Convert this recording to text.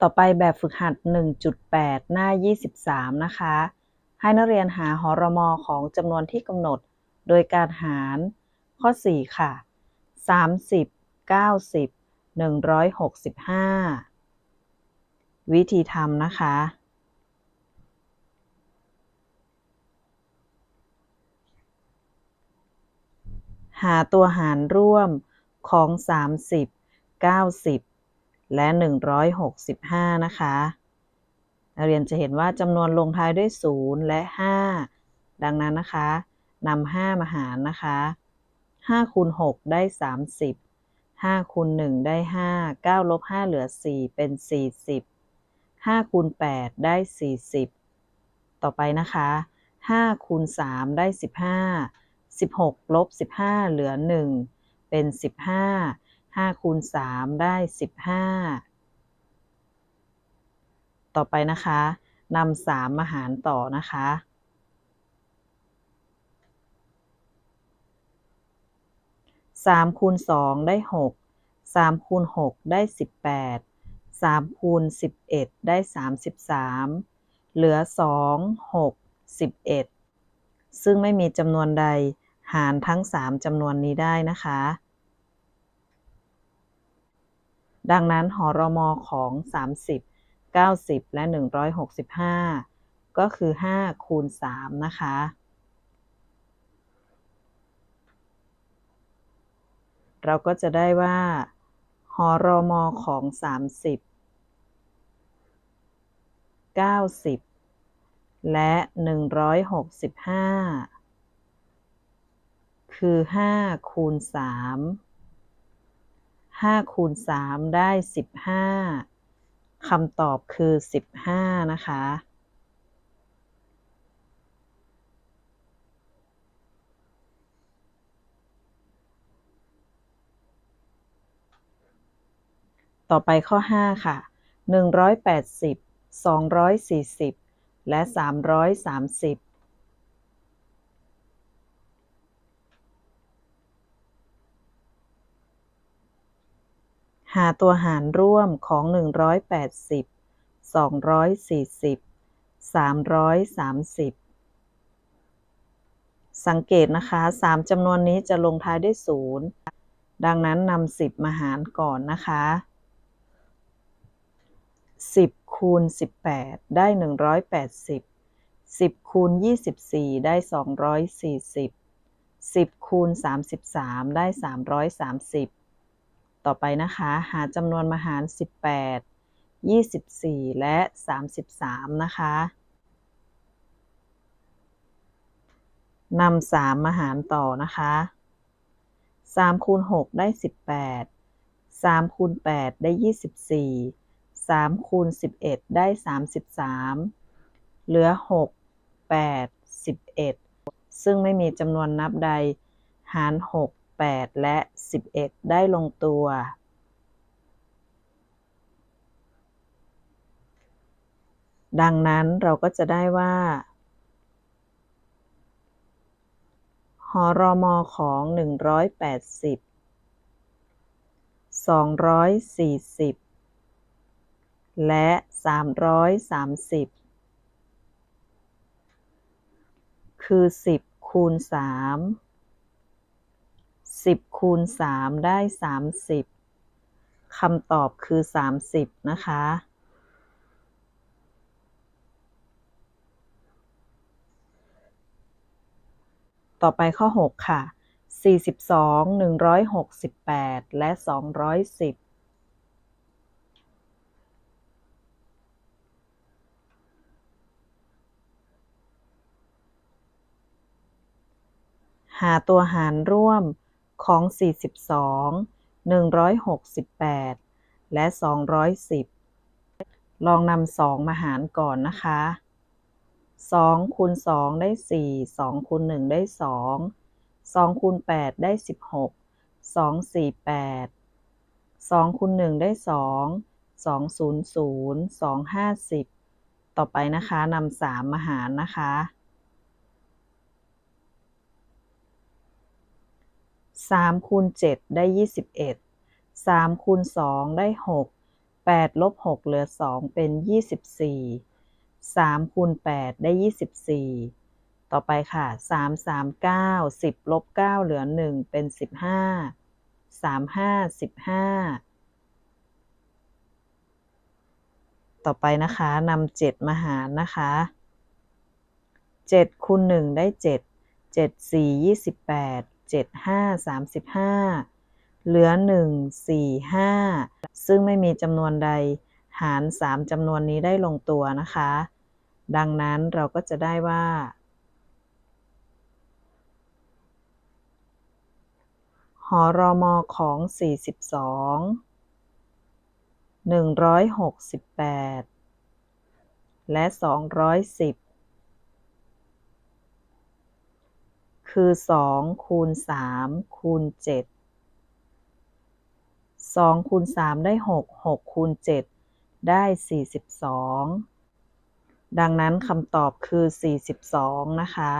ต่อไปแบบฝึกหัด 1.8 หน้า 23 นะคะ ให้นักเรียนหาหอรมอของจำนวนที่กำหนด โดยการหารข้อ 4 ค่ะ 30 90 165 วิธีทำนะคะ หาตัวหารร่วมของ 30 90 และ 165 นะคะนักเรียนจะเห็นว่าจำนวนลงท้ายด้วย 0 และ 5 ดังนั้นนะคะนำ5มาหารนะคะ5คูณ6ได้ 30 5คูณ1ได้ 5 9ลบ5เหลือ 4 เป็น 40 5คูณ8ได้ 40 ต่อไปนะคะ5คูณ3ได้ 15 16ลบ15 เหลือ 1 เป็น 15 5คูณ3ได้15ต่อไปนะคะนำ3มาหารต่อนะคะ สามคูณสองได้หกสามคูณหกได้สิบแปดสามคูณสิบเอ็ดได้สามสิบสามเหลือสองหกสิบเอ็ดซึ่งไม่มีจำนวนใดหารทั้งสามจำนวนนี้ได้นะคะ ดังนั้นหอรมอของ 30 90 และ 165 ก็คือ 5 คูณ 3 นะคะ เราก็จะได้ว่า หอรอมอของ 30 90 และ 165 คือ 5 คูณ 3 5คูณ3ได้15คำตอบคือ15นะคะต่อไปข้อ 5 ค่ะ 180 240 และ 330 หาตัวหารร่วมของ 180 240 330 สังเกตนะคะ 3จำนวนนี้จะลงท้ายด้วย 0 ดังนั้นนำ10 มาหารก่อนนะคะ 10 คูณ 18 ได้ 180 10 คูณ 24 ได้ 240 10 คูณ 33 ได้ 330 ต่อไปนะคะ หาจำนวนมาหาร 18 24 และ 33 นะคะนำ3มาหารต่อนะคะ3คูณ6ได้18 3คูณ8ได้24 3คูณ11ได้33เหลือ6 8 11ซึ่งไม่มีจำนวนนับใดหาร6 8 และ 11 ได้ลงตัว ดังนั้นเราก็จะได้ว่าหอรอมอของ 180 240 และ 330 คือ 10 คูณ 3 10คูณ3ได้ 30คำตอบคือ 30 นะคะ ต่อไปข้อ 6 ค่ะ 42 168 และ 210หาตัวหารร่วม ของ 42 168 และ 210 ลองนำ2มาหารก่อนนะคะ2คูณ2ได้ 4 2คูณ1ได้ 2 2คูณ8ได้ 16 2 4 8 2คูณ1ได้ 2 2 0 0 2 50 ต่อไปนะคะนำ3มาหารนะคะ 3คูณ7ได้21 3คูณ2ได้6 8ลบ6เหลือ2เป็น24 3คูณ8ได้24ต่อไปค่ะ3 3 9 10ลบ9เหลือ1เป็น15 3 5 15ต่อไปนะคะนำ7มาหารนะคะ7คูณ1ได้7 7 4 28 7 5 35 เหลือ1 4 5ซึ่งไม่มีจำนวนใดหาร3จำนวนนี้ได้ลงตัวนะคะ ดังนั้นเราก็จะได้ว่าหอรอมอของ 42 168 และ 210 คือ 2 คูณ 3 คูณ 7 2 คูณ 3 ได้ 6 6 คูณ 7 ได้ 42 ดังนั้นคำตอบคือ 42 นะคะ